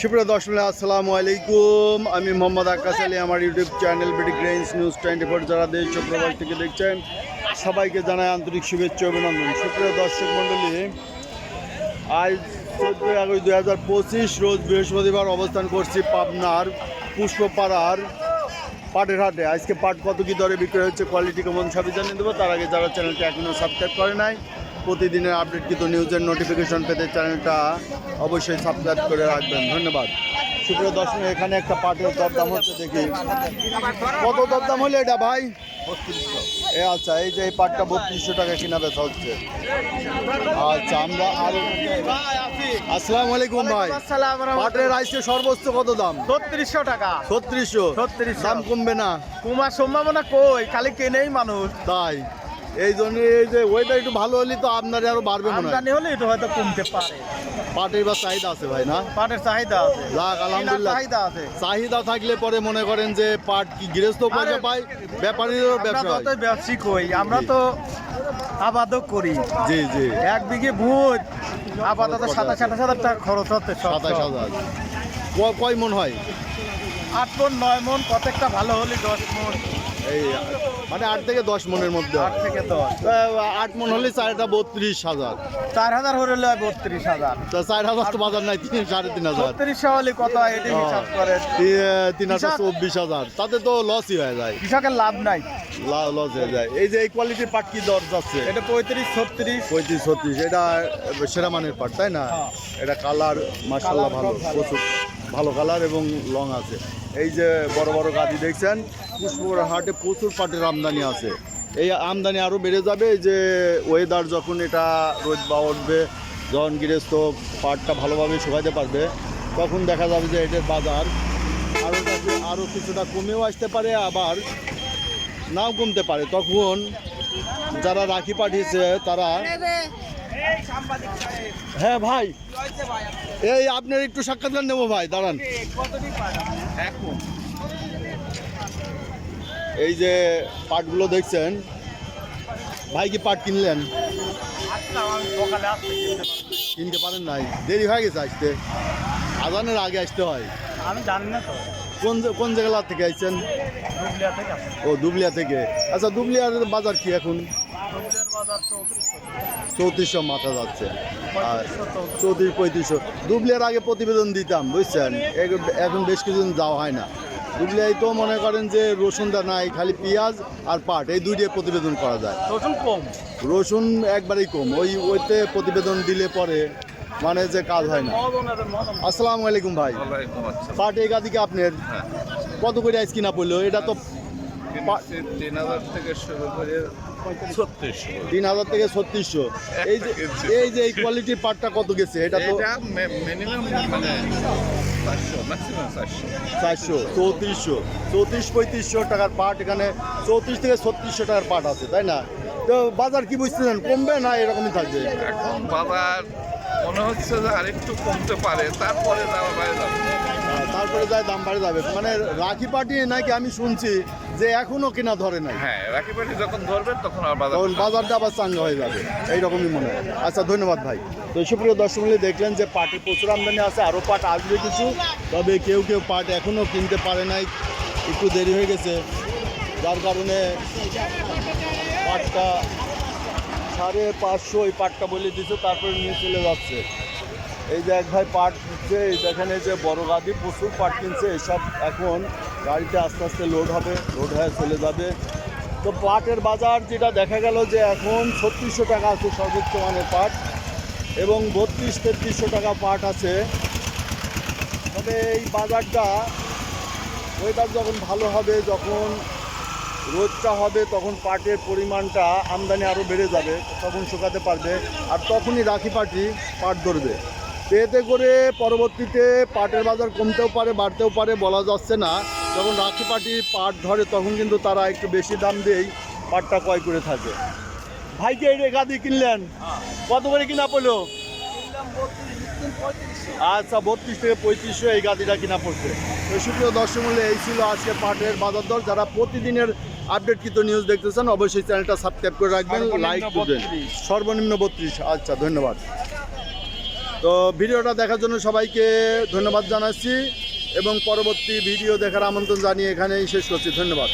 সুপ্রিয় দর্শক আসসালামু আলাইকুম। আমি মোহাম্মদ আকাশ আলী, আমার YouTube channel BD greens news twenty four. যারা দেশ প্রবাস থেকে দেখছেন, সবাইকে জানাই আন্তরিক শুভেচ্ছা অভিনন্দন। সুপ্রিয় দর্শক মণ্ডলী আজ চোদ্দোই আগস্ট দুই হাজার পঁচিশ, রোজ বৃহস্পতিবার অবস্থান করছি পাবনার পুষ্পপাড়ার পাটের হাটে আজকে পাট কত কী দরে বিক্রি হচ্ছে কোয়ালিটি কেমন সবই জানিয়ে দেবো। তার আগে যারা চ্যানেলটি এখনও সাবস্ক্রাইব করে নাই প্রতিদিনের আপডেটকৃত নিউজের নোটিফিকেশন পেতে চ্যানেলটা অবশ্যই সাবস্ক্রাইব করে রাখবেন। ধন্যবাদ। সুপ্রিয় দর্শক এখানে একটা পাটের দরদাম হচ্ছে দেখি। কত দরদাম হলে এটা ভাই? এ আচ্ছা এই যে এই পাটটা বত্রিশশো টাকা কিনা বেচা হচ্ছে। আচ্ছা আমরা আর আসসালাম আলাইকুম ভাই। পাটের আইসে সর্বোচ্চ কত দাম? ছত্রিশশো টাকা। ছত্রিশশো? ছত্রিশ দাম কমবে না? কমার সম্ভাবনা কই? খালি কেনেই মানুষ। তাই। এই জন্য এই যে ওইটা একটু ভালো হলে তো আপনার আরও বাড়বে মনে হয়। আমদানি হলে এটা হয়তো কমতে পারে। পাটের বা চাহিদা আছে ভাই না? পাটের চাহিদা আছে। যাক আলহামদুলিল্লাহ। চাহিদা আছে। চাহিদা থাকলে পরে মনে করেন যে পাট কি গৃহস্থ পয়সা পায় ব্যাপারীরও আমরা ব্যবসা তো হয়। অতই ব্যবসায়িক হই আমরা তো আবাদও করি। জি জি। এক বিঘে ভূত আপাতত সাতাশ। আঠাশ হাজার টাকা খরচ হচ্ছে সাতাশ। হাজার। কয় মন হয়? আট মন নয় মন প্রত্যেকটা ভালো হলে দশ মন। এই মানে আট থেকে দশ মনের মধ্যে আট থেকে দশ। আট মন হলে চারটা বত্রিশ হাজার। চার হাজার হলে হয় বত্রিশ হাজার। তা চার হাজার তো বাজার নাই তিন সাড়ে তিন হাজার। বত্রিশশো হলে কত এটি হিসাব করেন তিন হাজার চব্বিশ হাজার। তাতে তো লসই হয়ে যায়। কৃষকের লাভ নাই। লস হয়ে যায়। এই যে এই কোয়ালিটির পাট কি দর যাচ্ছে? এটা পঁয়ত্রিশ ছত্রিশ। পঁয়ত্রিশ ছত্রিশ। এটা সেরা মানের পাট তাই না? হ্যাঁ। এটা কালার মার্শাল্লাহ ভালো। প্রচুর। ভালো কালার এবং লং আছে। এই যে বড় বড় গাড়ি দেখছেন পুষ্পর হাটে প্রচুর পাটের আমদানি আছে। এই আমদানি আরও বেড়ে যাবে যে ওয়েদার যখন এটা রোদ বা উঠবে, যখন গৃহস্থ পাটটা ভালোভাবে শুকাতে পারবে, তখন দেখা যাবে যে এটার বাজার আরও আরও কিছুটা কমেও আসতে পারে, আবার নাও কমতে পারে। তখন যারা রাখি পাঠিয়েছে, তারা হ্যাঁ ভাই। এই আপনার একটু সাক্ষাৎকার নেব ভাই দাঁড়ান। এই যে পাটগুলো দেখছেন ভাই কি পাট কিনলেন? কিনতে পারেন নাই। দেরি হয়ে গেছে আসতে। আজানের আগে আসতে হয়। আমি জানি না তো। কোন কোন জায়গা থেকে আসছেন। ও দুবলিয়া থেকে। আচ্ছা দুবলিয়ার বাজার কি এখন? চৌত্রিশশো মাথা যাচ্ছে। আর চৌত্রিশ। পঁয়ত্রিশশো। দুবলিয়ার আগে প্রতিবেদন দিতাম বুঝছেন? এখন বেশ কিছুদিন যাওয়া হয় না। দুবলিয়ায় তো মনে করেন যে রসুনটা নাই খালি পেঁয়াজ আর পাট এই দুইটাই প্রতিবেদন করা যায়। রসুন কম? রসুন একবারেই কম ওই ওইতে প্রতিবেদন দিলে পরে মানে যে কাজ হয় না। আসসালামু আলাইকুম ভাই। পাট এই গাদিকে আপনার? হ্যাঁ। কত করে আইস কিনা পড়ল? এটা তো তিন হাজার থেকে শুরু করে তিন হাজার থেকে ছত্রিশশো। এই যে এই যে এই কোয়ালিটির পাটটা কত গেছে? এটা তো মানে চারশো চৌত্রিশশো। চৌত্রিশ পঁয়ত্রিশশো টাকার পাট এখানে চৌত্রিশ থেকে ছত্রিশশো টাকার পাট আছে তাই না? তো বাজার কি বুঝতেছেন? কমবে না এরকমই থাকবে? এখন বাজার মনে হচ্ছে যে আরেকটু কমতে পারে তারপরে বাইরে যাবে তারপরে যায় দাম বাড়ে যাবে। মানে রাখি পাটি নাকি আমি শুনছি যে এখনও কেনা ধরে নাই। হ্যাঁ রাখি পাটি যখন ধরবেন তখন আর বাজার তখন বাজারটা আবার চাঙ্গা হয়ে যাবে। এইরকমই মনে হয়। আচ্ছা ধন্যবাদ ভাই। তো সুপ্রিয় দর্শক দেখলেন যে পাটে প্রচুর আমদানি আছে আরও পাট আসবে কিছু তবে কেউ কেউ পাট এখনও কিনতে পারে নাই। একটু দেরি হয়ে গেছে। যার কারণে পাটটা সাড়ে পাঁচশো ওই পাটটা বলে দিচ্ছে তারপরে নিয়ে চলে যাচ্ছে। এই যে এক ভাই পাট এই দেখেন এই যে বড় গাদি প্রচুর পাট কিনছে। এসব এখন গাড়িতে আস্তে আস্তে লোড হবে লোড হয়ে চলে যাবে। তো পাটের বাজার যেটা দেখা গেল যে এখন ছত্রিশশো টাকা আছে সর্বোচ্চ মানের পাট এবং বত্রিশ, তেত্রিশশো টাকা পাট আছে। তবে এই বাজারটা ওয়েদার যখন ভালো হবে, যখন রোদটা হবে, তখন পাটের পরিমাণটা আমদানি আরও বেড়ে যাবে, তখন শুকাতে পারবে। আর তখনই রাখি পাটি পাট ধরবে। এতে করে পরবর্তীতে পাটের বাজার কমতেও পারে বাড়তেও পারে বলা যাচ্ছে না। যখন রাখি পাটি পাট ধরে তখন কিন্তু তারা একটু বেশি দাম দিয়েই পাটটা ক্রয় করে থাকে। ভাইকে এই রেখা দিয়ে কিনলেন? কত করে কিনা পড়ল? আচ্ছা বত্রিশ থেকে পঁয়ত্রিশশো এই গাদিটা কিনা পড়ছে। তো সুপ্রিয় দর্শক মূল্য এই ছিল আজকে পাটের বাজার দর। যারা প্রতিদিনের আপডেটকৃত নিউজ দেখতেছেন অবশ্যই চ্যানেলটা সাবস্ক্রাইব করে রাখবেন লাইক করবেন। সর্বনিম্ন বত্রিশ। আচ্ছা ধন্যবাদ। তো ভিডিওটা দেখার জন্য সবাইকে ধন্যবাদ জানাচ্ছি এবং পরবর্তী ভিডিও দেখার আমন্ত্রণ জানিয়ে এখানেই শেষ করছি। ধন্যবাদ।